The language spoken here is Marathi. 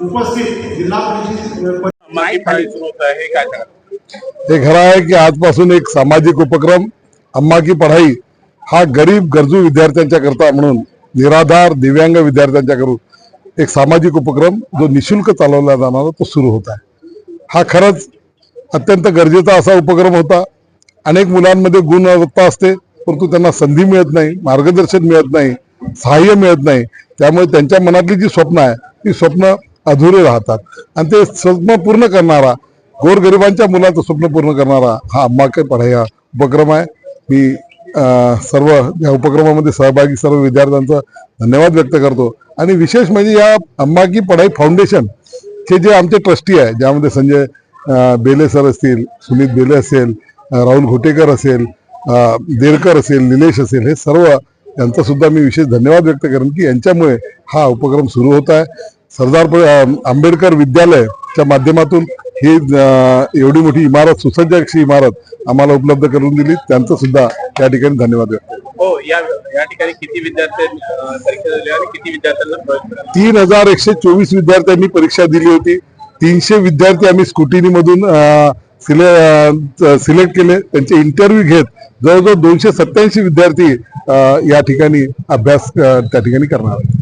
उपस्थित जिल्हा परिषद हे हे खरं आहे की आजपासून एक सामाजिक उपक्रम अम्मा की पढाई हा गरीब गरजू विद्यार्थ्यांच्या करता म्हणून निराधार दिव्यांग विद्यार्थ्यांच्या करून एक सामाजिक उपक्रम जो निशुल्क चालवला जाणारा तो सुरू होत आहे. हा खरंच अत्यंत गरजेचा असा उपक्रम होता. अनेक मुलांमध्ये गुणवत्ता असते परंतु त्यांना संधी मिळत नाही मार्गदर्शन मिळत नाही सहाय्य मिळत नाही. त्यामुळे त्यांच्या मनातली जी स्वप्न आहे ती स्वप्न अधुरे राहतात. आणि ते स्वप्न पूर्ण करणारा गोरगरिबांच्या मुलाचं स्वप्न पूर्ण करणारा हा अम्मा पढाई हा उपक्रम आहे. मी सर्व या उपक्रमामध्ये सहभागी सर्व विद्यार्थ्यांचा धन्यवाद व्यक्त करतो. आणि विशेष म्हणजे या अम्मा की पढाई फाउंडेशन हे जे आमचे ट्रस्टी आहे ज्यामध्ये संजय बेले सर असतील सुमित बेले असेल राहुल घोटेकर असेल देरकर असेल निलेश असेल हे सर्व यांचा सुद्धा मी विशेष धन्यवाद व्यक्त करेन की यांच्यामुळे हा उपक्रम सुरू होत आहे. सरदार आंबेडकर विद्यालयाच्या माध्यमातून ही एवढी मोठी इमारत सुसज्ज अशी इमारत आम्हाला उपलब्ध करून दिली. त्यांचं सुद्धा या ठिकाणी धन्यवाद. हो या या ठिकाणी किती किती विद्यार्थ्यांना तीन हजार एकशे चोवीस विद्यार्थ्यांनी परीक्षा दिली होती. तीनशे विद्यार्थी आम्ही स्कुटीनी मधून सिले सिलेक्ट केले. त्यांचे इंटरव्ह्यू घेत जवळजवळ दोनशे सत्याऐंशी विद्यार्थी या ठिकाणी अभ्यास त्या ठिकाणी करणार. आहे